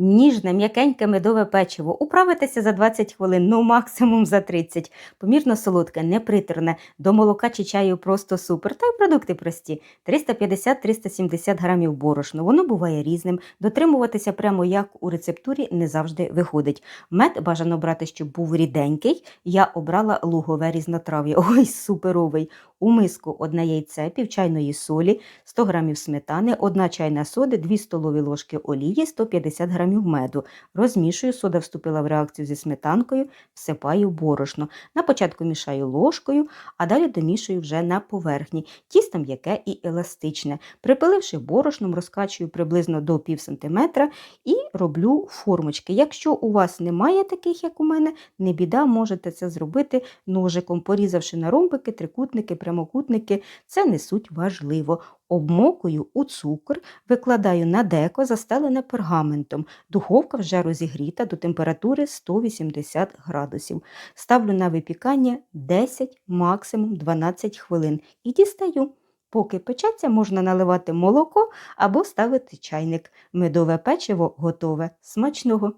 Ніжне, м'якеньке медове печиво. Управитися за 20 хвилин, ну максимум за 30. Помірно солодке, неприторне, до молока чи чаю просто супер. Та й продукти прості. 350-370 грамів борошну. Воно буває різним. Дотримуватися прямо як у рецептурі не завжди виходить. Мед бажано брати, щоб був ріденький. Я обрала лугове різнотрав'я. Ой, суперовий. У миску одне яйце, пів чайної солі, 100 грамів сметани, 1 чайна сода, 2 столові ложки олії, 150 грамів меду. Розмішую, сода вступила в реакцію зі сметанкою, всипаю борошно. На початку мішаю ложкою, а далі домішую вже на поверхні. Тісто м'яке і еластичне. Припиливши борошном, розкачую приблизно до пів сантиметра і роблю формочки. Якщо у вас немає таких, як у мене, не біда, можете це зробити ножиком, порізавши на ромбики, трикутники, прямокутники. Це не суть важливо. Обмокую у цукор, викладаю на деко, застелене пергаментом. Духовка вже розігріта до температури 180 градусів. Ставлю на випікання 10, максимум 12 хвилин і дістаю. Поки печеться, можна наливати молоко або ставити чайник. Медове печиво готове. Смачного!